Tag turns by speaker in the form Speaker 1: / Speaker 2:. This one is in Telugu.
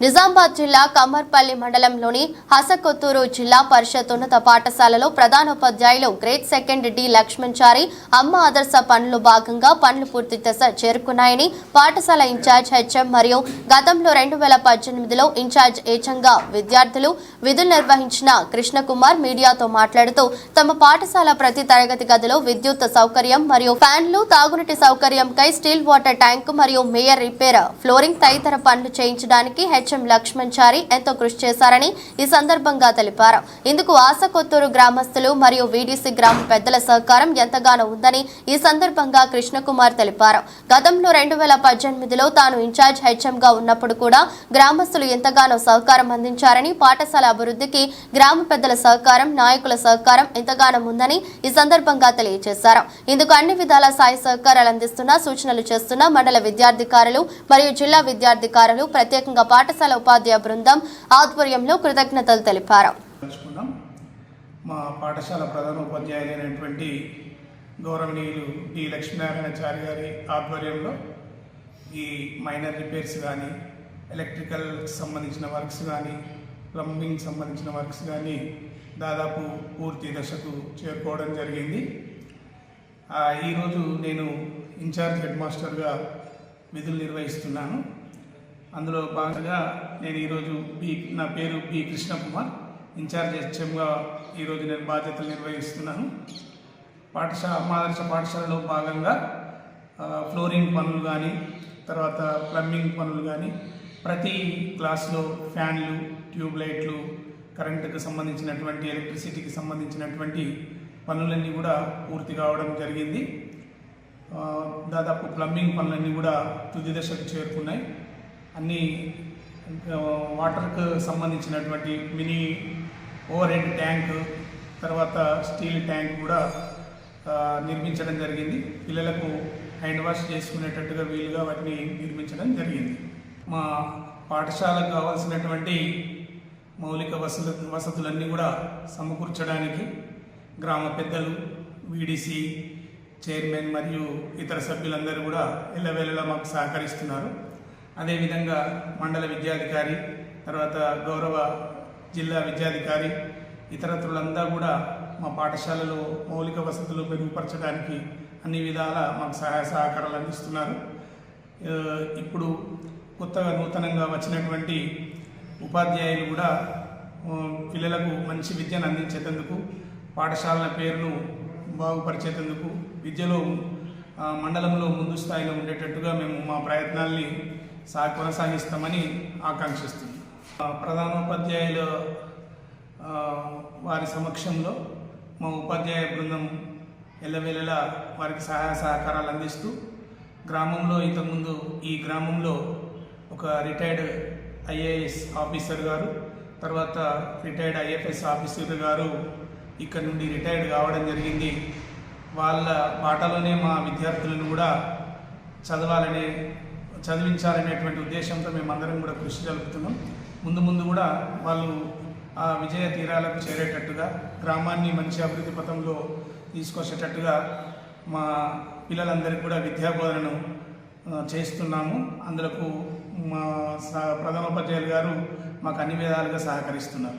Speaker 1: నిజామాబాద్ జిల్లా కమ్మర్పల్లి మండలంలోని హసకొత్తూరు జిల్లా పరిషత్ ఉన్నత పాఠశాలలో ప్రధానోపాధ్యాయులు గ్రేడ్ సెకండ్ డి లక్ష్మణ్చారి అమ్మ ఆదర్శ పనులు భాగంగా పనులు పూర్తి దశ చేరుకున్నాయని పాఠశాల ఇన్ఛార్జ్ హెచ్ఎం మరియు గతంలో రెండు వేల పద్దెనిమిదిలో ఇన్ఛార్జ్ ఏచంగా విద్యార్థులు విధులు నిర్వహించిన కృష్ణకుమార్ మీడియాతో మాట్లాడుతూ తమ పాఠశాల ప్రతి తరగతి గదిలో విద్యుత్ సౌకర్యం మరియు ఫ్యాన్లు తాగునీటి సౌకర్యంకై స్టీల్ వాటర్ ట్యాంక్ మరియు మేయర్ రిపేర్ ఫ్లోరింగ్ తదితర పనులు చేయించడానికి హెచ్ హెచ్ఎం లక్ష్మణ్ చారి ఎంతో కృషి చేశారని ఈ సందర్భంగా తెలిపారు. ఇందుకు ఆసకొత్తూరు గ్రామస్తులు మరియు వీడీసీ గ్రామ పెద్దల సహకారం ఎంతగానో ఉందని ఈ సందర్భంగా కృష్ణకుమార్ తెలిపారు. గతంలో రెండు వేల పద్దెనిమిదిలో తాను ఇన్ఛార్జ్ హెచ్ఎం గా ఉన్నప్పుడు కూడా గ్రామస్తులు ఎంతగానో సహకారం అందించారని పాఠశాల అభివృద్ధికి గ్రామ పెద్దల సహకారం నాయకుల సహకారం ఎంతగానో ఉందని ఈ సందర్భంగా తెలియజేశారు. ఇందుకు అన్ని విధాల సాయ సహకారాలు అందిస్తున్న సూచనలు చేస్తున్న మండల విద్యార్థికారులు మరియు జిల్లా విద్యార్థికారులు ప్రత్యేకంగా పాఠశాల ఉపాధ్యాయ బృందం ఆధ్వర్యంలో కృతజ్ఞతలు తెలిపారు.
Speaker 2: మా పాఠశాల ప్రధానోపాధ్యాయులైనటువంటి గౌరవనీయులు డి. లక్ష్మీనారాయణచారి గారి ఆధ్వర్యంలో ఈ మైనర్ రిపేర్స్ కానీ ఎలక్ట్రికల్ సంబంధించిన వర్క్స్ కానీ ప్లంబింగ్ సంబంధించిన వర్క్స్ కానీ దాదాపు పూర్తి దశకు చేరుకోవడం జరిగింది. ఈరోజు నేను ఇన్ఛార్జ్ హెడ్ మాస్టర్గా విధులు నిర్వహిస్తున్నాను. అందులో భాగంగా నేను ఈరోజు బి నా పేరు బి కృష్ణకుమార్. ఇన్ఛార్జ్ హెచ్ఎంగా ఈరోజు నేను బాధ్యతలు నిర్వహిస్తున్నాను. పాఠశాల మాదర్శ పాఠశాలలో భాగంగా ఫ్లోరింగ్ పనులు కానీ తర్వాత ప్లంబింగ్ పనులు కానీ ప్రతి క్లాస్లో ఫ్యాన్లు ట్యూబ్ లైట్లు కరెంటుకు సంబంధించినటువంటి ఎలక్ట్రిసిటీకి సంబంధించినటువంటి పనులన్నీ కూడా పూర్తి కావడం జరిగింది. దాదాపు ప్లంబింగ్ పనులన్నీ కూడా తుది దశకు చేరుకున్నాయి. అన్ని వాటర్కు సంబంధించినటువంటి మినీ ఓవర్ హెడ్ ట్యాంక్ తర్వాత స్టీల్ ట్యాంక్ కూడా నిర్మించడం జరిగింది. పిల్లలకు హ్యాండ్ వాష్ చేసుకునేటట్టుగా వీలుగా వాటిని నిర్మించడం జరిగింది. మా పాఠశాలకు కావాల్సినటువంటి మౌలిక వసతులు వసతులన్నీ కూడా సమకూర్చడానికి గ్రామ పెద్దలు వీడీసీ చైర్మన్ మరియు ఇతర సభ్యులందరూ కూడా ఎల్లవేళలా మాకు సహకరిస్తున్నారు. అదేవిధంగా మండల విద్యాధికారి తర్వాత గౌరవ జిల్లా విద్యాధికారి ఇతరత్రులంతా కూడా మా పాఠశాలలో మౌలిక వసతులు మెరుగుపరచడానికి అన్ని విధాల మాకు సహాయ సహకారాలు అందిస్తున్నారు. ఇప్పుడు కొత్తగా నూతనంగా వచ్చినటువంటి ఉపాధ్యాయులు కూడా పిల్లలకు మంచి విద్యను అందించేటందుకు పాఠశాలల పేరును బాగుపరిచేటందుకు విద్యలో మండలంలో ముందు స్థాయిలో ఉండేటట్టుగా మేము మా ప్రయత్నాల్ని సా కొనసాగిస్తామని ఆకాంక్షిస్తుంది. ప్రధానోపాధ్యాయులు వారి సమక్షంలో మా ఉపాధ్యాయ బృందం ఎల్లవేళలా వారికి సహాయ సహకారాలు అందిస్తూ గ్రామంలో ఇంతకుముందు ఈ గ్రామంలో ఒక రిటైర్డ్ ఐఏఎస్ ఆఫీసర్ గారు తర్వాత రిటైర్డ్ ఐఎఫ్ఎస్ ఆఫీసర్ గారు ఇక్కడ నుండి రిటైర్డ్ కావడం జరిగింది. వాళ్ళ బాటలోనే మా విద్యార్థులను కూడా చదవాలనే చదివించాలనేటువంటి ఉద్దేశంతో మేమందరం కూడా కృషి జరుపుతున్నాం. ముందు ముందు కూడా వాళ్ళు ఆ విజయ తీరాలకు చేరేటట్టుగా గ్రామాన్ని మంచి అభివృద్ధి పథంలో తీసుకొచ్చేటట్టుగా మా పిల్లలందరికీ కూడా విద్యాబోధనను చేస్తున్నాము. అందులకు మా ప్రధానోపాధ్యాయులు గారు మాకు అన్ని విధాలుగా సహకరిస్తున్నారు.